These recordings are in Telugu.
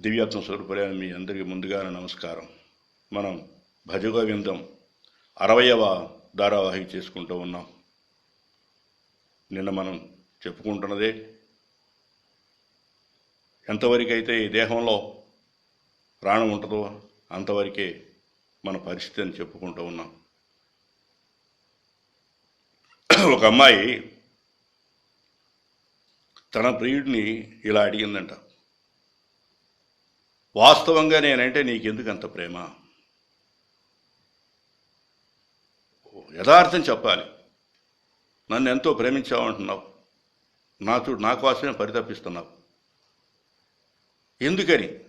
దివ్యాత్మ స్వరూపులైన మీ అందరికీ ముందుగానే నమస్కారం. మనం భజగోవిందం అరవయవ ధారావాహిక చేసుకుంటూ ఉన్నాం. నిన్న మనం చెప్పుకుంటున్నదే ఎంతవరకైతే ఈ దేహంలో ప్రాణం ఉంటుందో అంతవరకే మన పరిస్థితి అని చెప్పుకుంటూ ఉన్నాం. ఒక అమ్మాయి తన ప్రియుడిని ఇలా అడిగిందంట. వాస్తవంగా నేనంటే నీకెందుకు అంత ప్రేమ యథార్థం చెప్పాలి. నన్ను ఎంతో ప్రేమించావంటున్నావు. నా చూడు నా కోసమే పరితపిస్తున్నావు. ఎందుకని?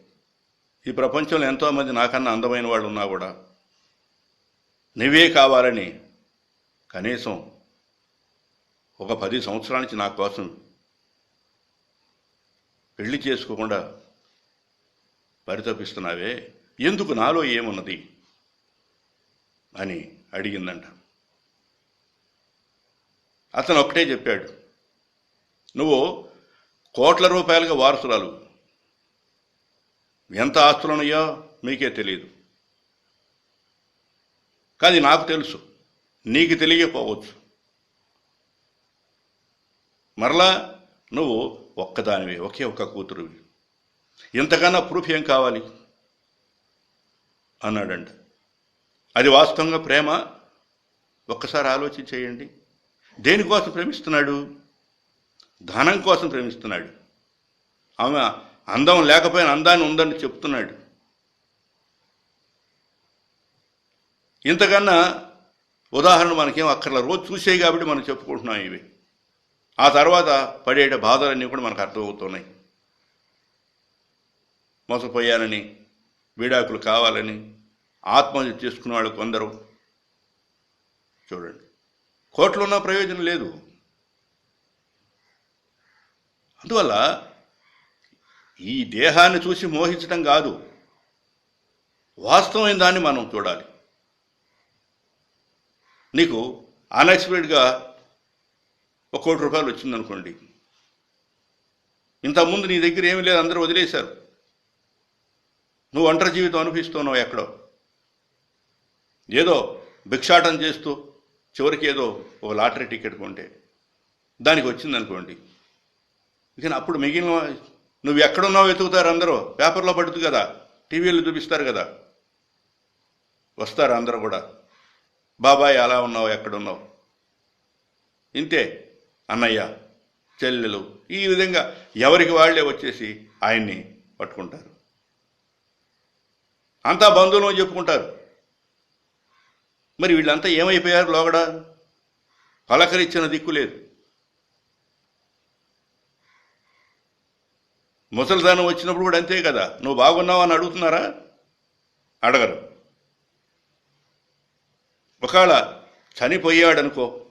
ఈ ప్రపంచంలో ఎంతోమంది నాకన్నా అందమైన వాళ్ళు ఉన్నా కూడా నువ్వే కావాలని కనీసం ఒక పది సంవత్సరాల నుంచి నా కోసం పెళ్ళి చేసుకోకుండా పరితపిస్తున్నావే? ఎందుకు నాలో ఏమున్నది? అని అడిగిందంట. అతను ఒకటే చెప్పాడు నువ్వు కోట్ల రూపాయలుగా వారసురాలు. ఎంత ఆస్తులున్నాయో మీకే తెలియదు కానీ నాకు తెలుసు నీకు తెలియకపోవచ్చు. మరలా నువ్వు ఒక్కదానివి ఒకే ఒక్క కూతురువి. ఇంతకన్నా ప్రూఫ్ ఏం కావాలి? అన్నాడంట. అది వాస్తవంగా ప్రేమ? ఒక్కసారి ఆలోచించేయండి దేనికోసం ప్రేమిస్తున్నాడు? ధనం కోసం ప్రేమిస్తున్నాడు. ఆమె అందం లేకపోయినా అందాన్ని ఉందని చెప్తున్నాడు. ఇంతకన్నా ఉదాహరణ మనకేం అక్కర్ల రోజు చూసేవి కాబట్టి మనం చెప్పుకుంటున్నాం ఇవి. ఆ తర్వాత పడేట బాధలన్నీ కూడా మనకు అర్థమవుతున్నాయి. మోసపోయానని విడాకులు కావాలని ఆత్మహత్య చేసుకున్న వాళ్ళు కొందరు. చూడండి. కోట్లున్న ప్రయోజనం లేదు. అందువల్ల ఈ దేహాన్ని చూసి మోహించడం కాదు. వాస్తవమైన దాన్ని మనం చూడాలి. నీకు అన్ఎక్స్పెక్టెడ్గా ఒక కోటి రూపాయలు వచ్చిందనుకోండి. ఇంతకుముందు నీ దగ్గర ఏమీ లేదు అందరూ వదిలేశారు. నువ్వు ఒంటరి జీవితం అనిపిస్తున్నావు ఎక్కడో. ఏదో భిక్షాటం చేస్తూ చివరికి ఏదో ఒక లాటరీ టికెట్ కొంటే. దానికి వచ్చిందనుకోండి. ఇక అప్పుడు మిగిలిన నువ్వు ఎక్కడున్నావు వెతుకుతారు అందరూ. పేపర్లో పడుతుంది కదా. టీవీలో చూపిస్తారు కదా. వస్తారు అందరూ కూడా. బాబాయ్ అలా ఉన్నావు ఎక్కడున్నావు? ఇంతే. అన్నయ్య చెల్లెలు ఈ విధంగా ఎవరికి వాళ్ళే వచ్చేసి ఆయన్ని పట్టుకుంటారు. అంతా బంధువులు అని చెప్పుకుంటారు. మరి వీళ్ళంతా ఏమైపోయారు లోగడ? పలకరించిన దిక్కు లేదు. ముసలిదానం వచ్చినప్పుడు కూడా అంతే కదా. నువ్వు బాగున్నావు అని అడుగుతున్నారా? అడగరు. ఒకవేళ చనిపోయాడనుకో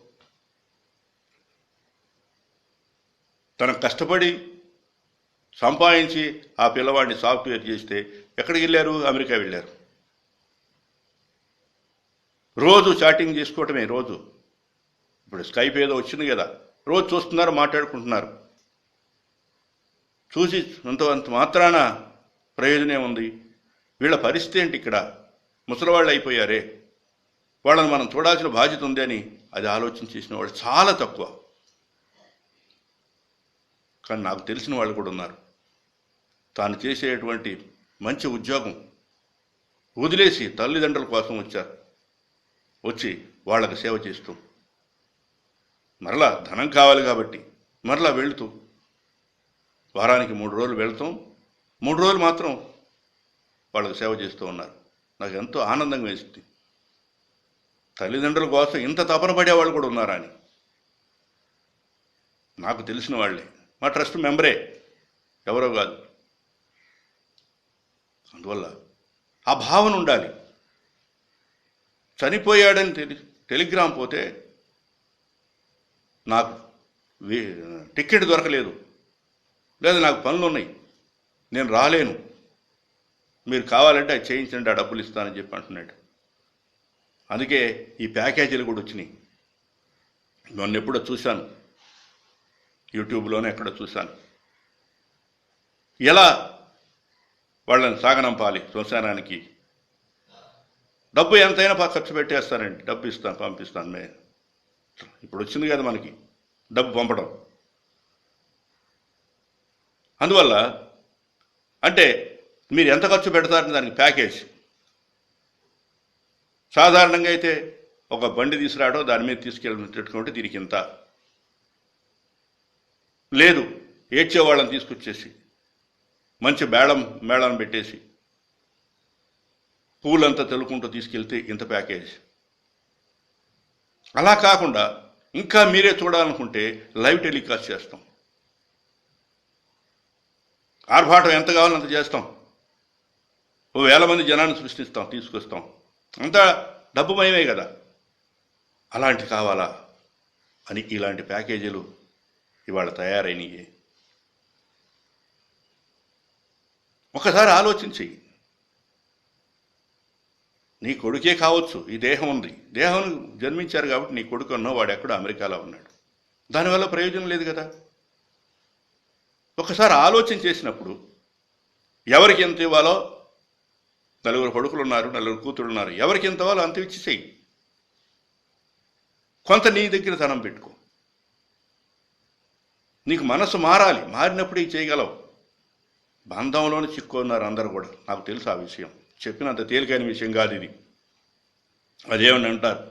తన కష్టపడి సంపాదించి ఆ పిల్లవాడిని సాఫ్ట్వేర్ చేస్తే ఎక్కడికి వెళ్ళారు? అమెరికా వెళ్ళారు. రోజు చాటింగ్ చేసుకోవటమే రోజు. ఇప్పుడు స్కైప్ ఏదో వచ్చింది కదా రోజు చూస్తున్నారు మాట్లాడుకుంటున్నారు. చూసి అంత అంత మాత్రాన ప్రయోజనం ఉంది. వీళ్ళ పరిస్థితి ఏంటి ఇక్కడ? ముసలివాళ్ళు అయిపోయారే. వాళ్ళని మనం చూడాల్సిన బాధ్యత ఉంది అని అది ఆలోచన చేసిన వాళ్ళు చాలా తక్కువ. కానీ నాకు తెలిసిన వాళ్ళు కూడా ఉన్నారు. తాను చేసేటువంటి మంచి ఉద్యోగం. వదిలేసి తల్లిదండ్రుల కోసం వచ్చారు వచ్చి వాళ్ళకి సేవ చేస్తూ. మరలా ధనం కావాలి కాబట్టి మరలా వెళుతూ. వారానికి మూడు రోజులు వెళ్తాం. మూడు రోజులు మాత్రం వాళ్ళకి సేవ చేస్తూ ఉన్నారు. నాకు ఎంతో ఆనందంగా వేసింది తల్లిదండ్రుల కోసం ఇంత తపన పడేవాళ్ళు కూడా ఉన్నారా అని నాకు తెలిసిన వాళ్ళే. మా ట్రస్ట్ మెంబరే. ఎవరో కాదు. అందువల్ల ఆ భావన ఉండాలి. చనిపోయాడని తెలి టెలిగ్రామ్ పోతే నాకు వే- టికెట్ దొరకలేదు. లేదా నాకు పనులు ఉన్నాయి నేను రాలేను. మీరు కావాలంటే అది చేయించండి ఆ డబ్బులు ఇస్తానని చెప్పి అంటున్నాడు. అందుకే ఈ ప్యాకేజీలు కూడా వచ్చినాయి. మొన్న ఎప్పుడో చూశాను. యూట్యూబ్లోనే ఎక్కడో చూశాను. ఎలా వాళ్ళని సాగనంపాలి శ్మశానానికి. డబ్బు ఎంతైనా ఖర్చు పెట్టేస్తానండి డబ్బు ఇస్తాను పంపిస్తాను మే. ఇప్పుడు వచ్చింది కదా మనకి. డబ్బు పంపడం. అందువల్ల అంటే మీరు ఎంత ఖర్చు పెడతారని దానికి ప్యాకేజ్. సాధారణంగా అయితే ఒక బండి తీసుకురావడం దాని మీద తీసుకెళ్ళినట్టుకుంటే దీనికి ఇంత. లేదు ఏడ్చే వాళ్ళని తీసుకొచ్చేసి. మంచి మేళం మేళం పెట్టేసి పూలంతా తెలుకుంటూ తీసుకెళ్తే ఇంత ప్యాకేజ్. అలా కాకుండా ఇంకా మీరే చూడాలనుకుంటే లైవ్ టెలికాస్ట్ చేస్తాం. ఆర్భాటం ఎంత కావాలో అంత చేస్తాం. ఓ వేల మంది జనాన్ని సృష్టిస్తాం తీసుకొస్తాం. అంతా డబ్బుమయమే కదా. అలాంటి కావాలా అని ఇలాంటి ప్యాకేజీలు ఇవాళ తయారైనవి ఒకసారి ఆలోచించి. నీ కొడుకే కావచ్చు ఈ దేహం ఉంది. దేహం జన్మించారు కాబట్టి నీ కొడుకు అన్నో వాడు ఎక్కడో అమెరికాలో ఉన్నాడు. దానివల్ల ప్రయోజనం లేదు కదా? ఒకసారి ఆలోచన చేసినప్పుడు ఎవరికి ఎంత ఇవ్వాలో నలుగురు కొడుకులు ఉన్నారు నలుగురు కూతురు ఉన్నారు ఎవరికి ఎంత ఇవ్వాలో అంత ఇచ్చి చెయ్యి. కొంత నీ దగ్గర ధనం పెట్టుకో. నీకు మనసు మారాలి మారినప్పుడు ఇవి చేయగలవు. బంధంలోనే చిక్కున్నారు అందరూ కూడా. నాకు తెలుసు ఆ విషయం. చెప్పినంత తేలికైన విషయం కాదు ఇది. అదేమని అంటారు?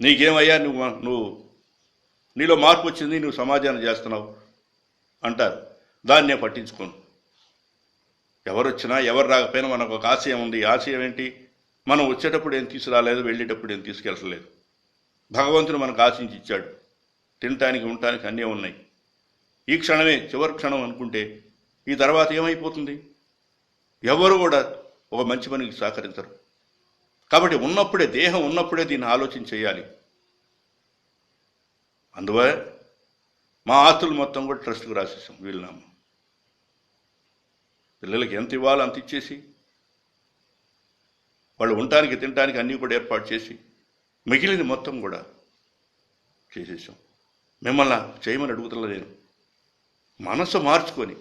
నీకేమయ్యా నువ్వు నువ్వు నీలో మార్పు వచ్చింది నువ్వు సమాజాన్ని చేస్తున్నావు అంటారు. దాన్నే పట్టించుకోను. ఎవరు వచ్చినా ఎవరు రాకపోయినా మనకు ఒక ఆశయం ఉంది. ఆశయం ఏంటి? మనం వచ్చేటప్పుడు ఏం తీసుకురాలేదు వెళ్ళేటప్పుడు ఏం తీసుకెళ్ళలేదు భగవంతుడు మనకు ఆశించి ఇచ్చాడు. తినటానికి ఉండటానికి అన్నీ ఉన్నాయి. ఈ క్షణమే చివరి క్షణం అనుకుంటే ఈ తర్వాత ఏమైపోతుంది? ఎవరు కూడా ఒక మంచి పనికి సహకరించరు. కాబట్టి ఉన్నప్పుడే దేహం ఉన్నప్పుడే దీన్ని ఆలోచన చేయాలి. అందువల్ల మా ఆస్తులు మొత్తం కూడా ట్రస్ట్కి రాసేసాం వీలునామా. పిల్లలకి ఎంత ఇవ్వాలో అంత ఇచ్చేసి వాళ్ళు ఉండటానికి తినటానికి అన్నీ కూడా ఏర్పాటు చేసి మిగిలింది మొత్తం కూడా చేసేసాం. మిమ్మల్ని చేయమని అడుగుతున్నా నేను. మనసు మార్చుకొని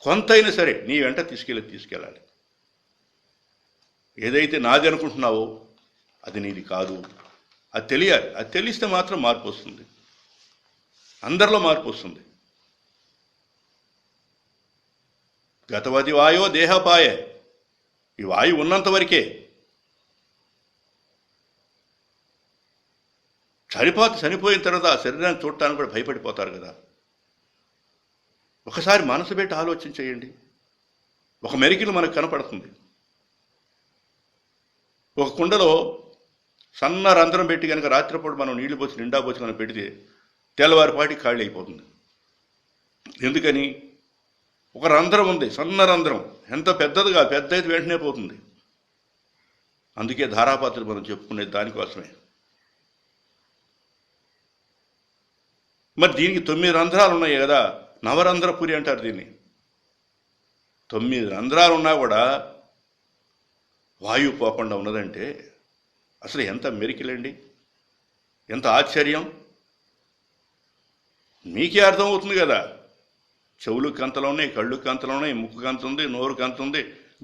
కొంతైనా సరే నీ వెంట తీసుకెళ్ళి తీసుకెళ్ళాలి. ఏదైతే నాది అనుకుంటున్నావో అది నీది కాదు. అది తెలియాలి. అది తెలిస్తే మాత్రం మార్పు వస్తుంది. అందరిలో మార్పు వస్తుంది. గతవది వాయో దేహపాయే. ఈ వాయువు ఉన్నంత వరకే. చనిపోతే చనిపోయిన తర్వాత ఆ శరీరాన్ని చూడటానికి కూడా భయపడిపోతారు కదా. ఒకసారి మనసు పెట్టి ఆలోచన చేయండి. ఒక మెరికిలు మనకు కనపడుతుంది. ఒక కుండలో సన్న రంధ్రం పెట్టి కనుక రాత్రిపూట మనం నీళ్ళు పోసి నిండా పోసి మనం పెడితే తెల్లవారిపాటి ఖాళీ అయిపోతుంది ఎందుకని? ఒక రంధ్రం ఉంది సన్న రంధ్రం. ఎంత పెద్దదిగా పెద్ద అయితే వెంటనే పోతుంది. అందుకే ధారాపాత్రలు మనం చెప్పుకునేది దానికోసమే. మరి దీనికి తొమ్మిది రంధ్రాలు ఉన్నాయి కదా. నవరంధ్రపురి అంటారు దీన్ని. తొమ్మిది రంధ్రాలు ఉన్నా కూడా వాయువు పోకుండా ఉన్నదంటే అసలు ఎంత మెరికిలండి? ఎంత ఆశ్చర్యం? మీకే అర్థమవుతుంది కదా. చెవులు కంతలు ఉన్నాయి కళ్ళు కంతలు ఉన్నాయి ముక్కు కంత ఉంది నోరు కంత ఉంది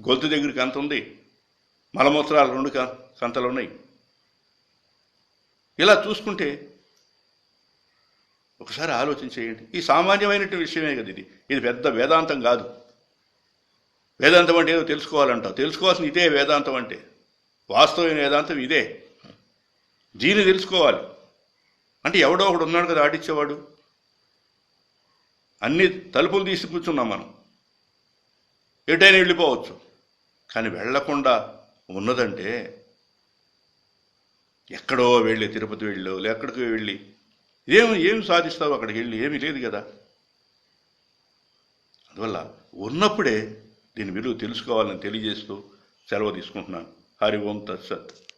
గొంతు దగ్గరికి కంత ఉంది మలమూత్రాలు రెండు కంతలు ఉన్నాయి. ఇలా చూసుకుంటే ఒకసారి ఆలోచన చేయండి. ఈ సామాన్యమైన విషయమే కదా ఇది. ఇది పెద్ద వేదాంతం కాదు. వేదాంతం అంటే ఏదో తెలుసుకోవాలంటావు. తెలుసుకోవాల్సిన ఇదే వేదాంతం అంటే. వాస్తవమైన వేదాంతం ఇదే. దీన్ని తెలుసుకోవాలి. అంటే ఎవడో ఒకడు ఉన్నాడు కదా ఆడిచ్చేవాడు. అన్ని తలుపులు తీసి కూర్చున్నాం మనం. ఎటైనా వెళ్ళిపోవచ్చు. కానీ వెళ్ళకుండా ఉన్నదంటే ఎక్కడో వెళ్ళి తిరుపతి వెళ్ళు ఎక్కడికి వెళ్ళి ఏం ఏం సాధిస్తావు అక్కడికి వెళ్ళి? ఏమీ లేదు కదా. అందువల్ల ఉన్నప్పుడే దీని విలువ తెలుసుకోవాలని తెలియజేస్తూ సెలవు తీసుకుంటున్నాను. హరి ఓం తత్సత్.